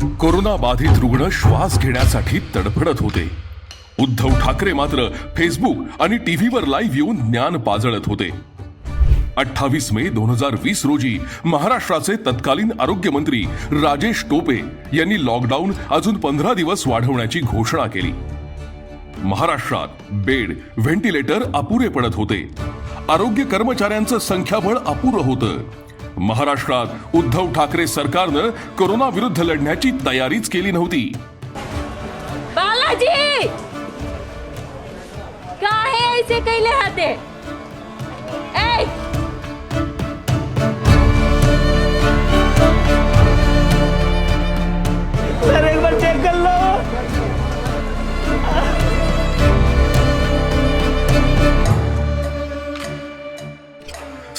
Corona बाधित रुग्ण श्वास घेण्यासाठी तडफडत होते. उद्धव ठाकरे मात्र फेसबुक आणि टीव्हीवर लाईव्ह येऊन ज्ञान पाजळत होते. अठ्ठावीस मे दोन हजार वीस रोजी महाराष्ट्राचे तत्कालीन आरोग्यमंत्री राजेश टोपे यांनी लॉकडाऊन अजून पंधरा दिवस वाढवण्याची घोषणा केली. महाराष्ट्रात बेड व्हेंटिलेटर अपुरे पडत होते. आरोग्य कर्मचाऱ्यांचं संख्याबळ अपुरं होतं. महाराष्ट्रात उद्धव ठाकरे सरकारनं कोरोना विरुद्ध लढण्याची तयारीच केली नव्हती. बालाजी! काय ऐसे कैले हाते?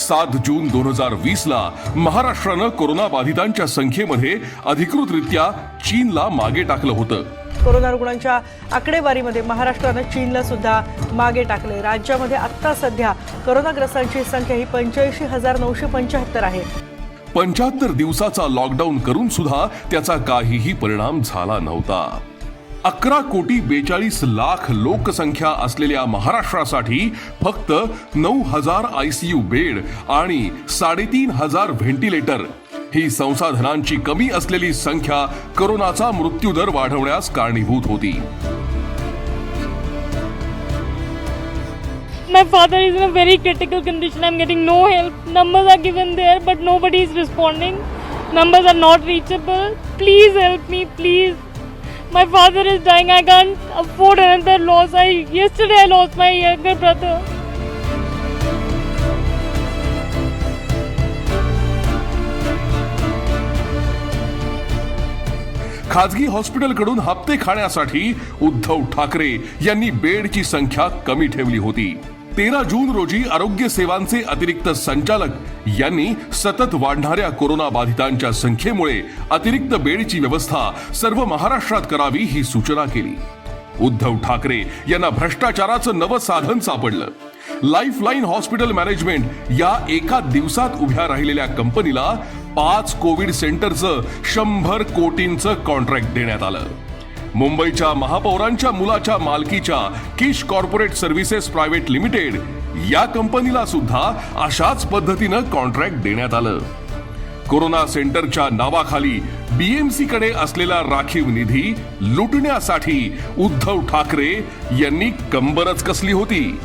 सात जून दोन हजार वीस ला महाराष्ट्रानं कोरोना बाधितांच्या संख्येमध्ये अधिकृतरित्या चीनला मागे टाकलं होतं. कोरोना रुग्णांच्या आकडेवारीमध्ये महाराष्ट्रानं चीनला सुद्धा मागे टाकले राज्यामध्ये आत्ता सध्या कोरोनाग्रस्तांची संख्या ही पंच्याऐंशी हजार नऊशे पंच्याहत्तर आहे. पंच्याहत्तर दिवसाचा लॉकडाऊन करून सुद्धा त्याचा काहीही परिणाम झाला नव्हता. अकरा कोटी बेचाळीस लाख लोकसंख्या असलेल्या महाराष्ट्रासाठी फक्त नऊ हजार आयसीयू बेड आणि साडेतीन हजार व्हेंटिलेटर ही संसाधनांची कमी असलेली संख्या करोनाचा मृत्यूदर वाढवण्यास कारणीभूत होती My father is in a very critical condition. I'm getting no help. Numbers are given there, but nobody is responding. Numbers are not reachable. Please help me, please. My father is dying. I can't afford another loss. I yesterday I lost my younger brother. खाजगी हॉस्पिटलकडून हप्ते खाण्यासाठी उद्धव ठाकरे यांनी बेडची संख्या कमी ठेवली होती तेरा जून रोजी आरोग्य सेवांचे अतिरिक्त संचालक यांनी सतत वाढणाऱ्या कोरोना बाधितांच्या संख्येमुळे अतिरिक्त बेडची व्यवस्था सर्व महाराष्ट्रात करावी ही सूचना केली. उद्धव ठाकरे यांना भ्रष्टाचाराचं नवं साधन सापडलं. लाईफलाईन हॉस्पिटल मॅनेजमेंट या एका दिवसात उभ्या राहिलेल्या कंपनीला पाच कोविड सेंटरचं शंभर कोटींचं कॉन्ट्रॅक्ट देण्यात आलं. मुंबईच्या महापौरांच्या मुलाच्या मालकीच्या Kish corporate services private limited या कंपनीला सुद्धा अशाच पद्धतीनं कॉन्ट्रॅक्ट देण्यात आलं. कोरोना सेंटरच्या नावाखाली बीएमसी कडे असलेला राखीव निधी लुटण्यासाठी उद्धव ठाकरे यांनी कंबरच कसली होती.